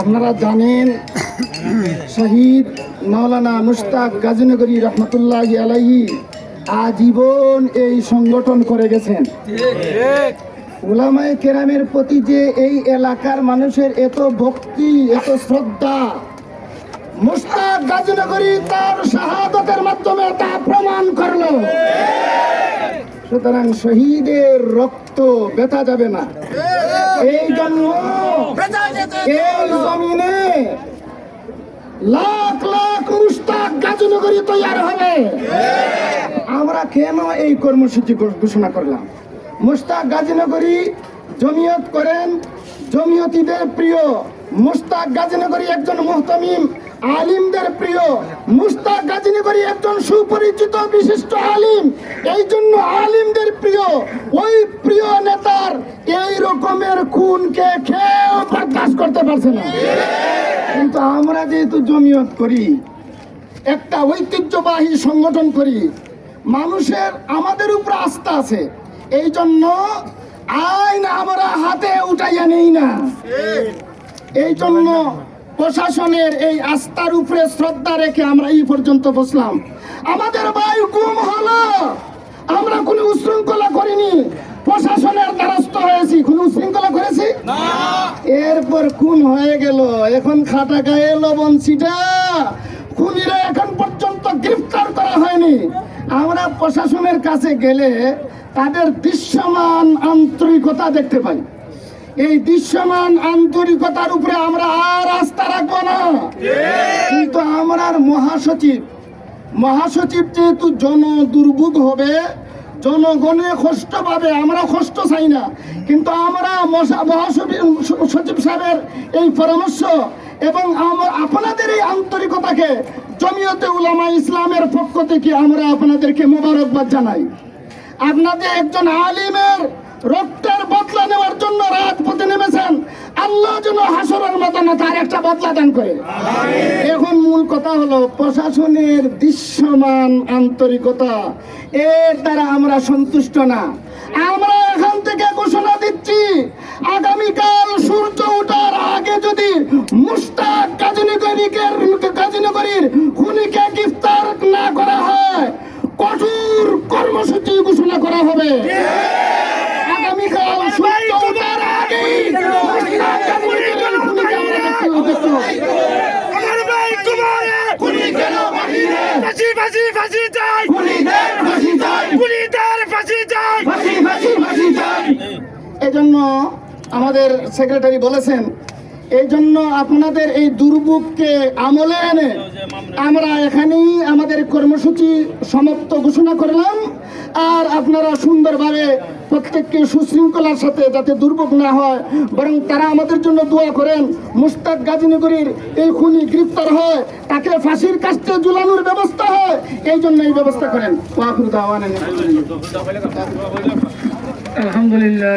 আপনারা জানেন, শহীদ মাওলানা মুস্তাক গাজীনগরী রহমতুল্লাহ আলাইহি আজীবন এই সংগঠন করে গেছেন। ওলামায় কেরামের প্রতি যে এই এলাকার মানুষের এত ভক্তি, এত শ্রদ্ধা, মুশতাক গাজীনগরী তার সুতরাং শহীদের রক্ত বেতা যাবে না। এই জন্য এই জমিনে লাখ লাখ মুস্তাক গাজনগরী তৈরি হবে। আমরা কেন এই কর্মসূচি ঘোষণা করলাম? মুস্তাক গাজীনগরী জমিয়ত করেন জমিয়তিদের প্রিয় মুস্তাক গাজীনগরী একজন মুহতামিম আলিমদের প্রিয় মুস্তাক গাজীনগরী একজন সুপরিচিত বিশিষ্ট আলিম। এই জন্য আলিমদের প্রিয়, ওই প্রিয় নেতার এই রকমের খুনকে খেয়েও বরদাস্ত করতে পারছে না। কিন্তু আমরা যেহেতু জমিয়ত করি, একটা ঐতিহ্যবাহী সংগঠন করি, মানুষের আমাদের উপর আস্থা আছে এই জন্য আইন আমরা হাতে উঠাইয়া নেই না। এই জন্য প্রশাসনের এই আস্থার উপরে শ্রদ্ধা রেখে আমরা এই পর্যন্ত বসলাম। আমাদের ভাই গুম হলো। আমরা কোনো উশৃঙ্খলা করিনি। প্রশাসনের দ্বারস্থ হয়েছি। কোনো উশৃঙ্খলা করেছি? এরপর খুন হয়ে গেল। এখন খাটা গায়ে লবণ ছিটা। খুনিরা এখন পর্যন্ত গ্রেফতার করা হয়নি। আমরা প্রশাসনের কাছে গেলে তাদের দৃশ্যমান আন্তরিকতা দেখতে পাই। এই দৃশ্যমান আন্তরিকতার উপরে আমরা আর আস্থা রাখব না। কিন্তু আমার মহাসচিব মহাসচিব যেহেতু জন দুর্ভোগ হবে, জনগণে কষ্ট পাবে, আমরা কষ্ট চাই না। কিন্তু আমরা মহাসচিব, সচিব সাহেবের এই পরামর্শ এবং আপনাদের এই আন্তরিকতাকে জমিয়তে উলামা ইসলামের পক্ষ থেকে আমরা আপনাদেরকে মোবারকবাদ জানাই। আপনাদের একজন আলিমের রক্তের বদলা নেওয়ার জন্য রাত রাজপথে নেমেছেন। আল্লাহ যেন হাসরের মতো না তার একটা বদলা দান করে। এখন মূল কথা হলো প্রশাসনের দৃশ্যমান আন্তরিকতা। এর দ্বারা আমরা সন্তুষ্ট না। আমরা এখান থেকে ঘোষণা দিচ্ছি আগামীকাল সূর্য ওঠার আগে যদি মুস্তাক কাজিনগরীকে কাজিনগরীর খুনিকে গ্রেফতার না করা হয় কঠোর কর্মসূচি ঘোষণা করা হবে আগামীকাল সূর্য ওঠার আগেই মুস্তাক কাজিনগরীর খুনিকে আমরা দেখতে- দেখতে হবে। আমার ভাই কুমারে খুনি কেন বাহিরে? ফাঁসি ফাঁসি ফাঁসি চাই খুনিদের ফাঁসি চাই। পুলিশের ফাঁসি চাই ফাঁসি, ফাঁসি, ফাঁসি চাই। এজন্য আমাদের সেক্রেটারি বলেছেন এই জন্য আপনাদের এই দুর্ভোগকে আমলে এনে আমরা এখানেই আমাদের কর্মসূচি সমাপ্ত ঘোষণা করলাম আপনারা সুন্দরভাবে প্রত্যেককে সুশৃঙ্খলার সাথে যাতে দুর্ভোগ না হয়, বরং তারা আমাদের জন্য দোয়া করেন মুস্তাক গাজীনগরীর এই খুনি গ্রেফতার হয়, তাকে ফাঁসির কাছে ঝুলানোর ব্যবস্থা হয়, এই জন্য এই ব্যবস্থা করেন। আলহামদুলিল্লাহ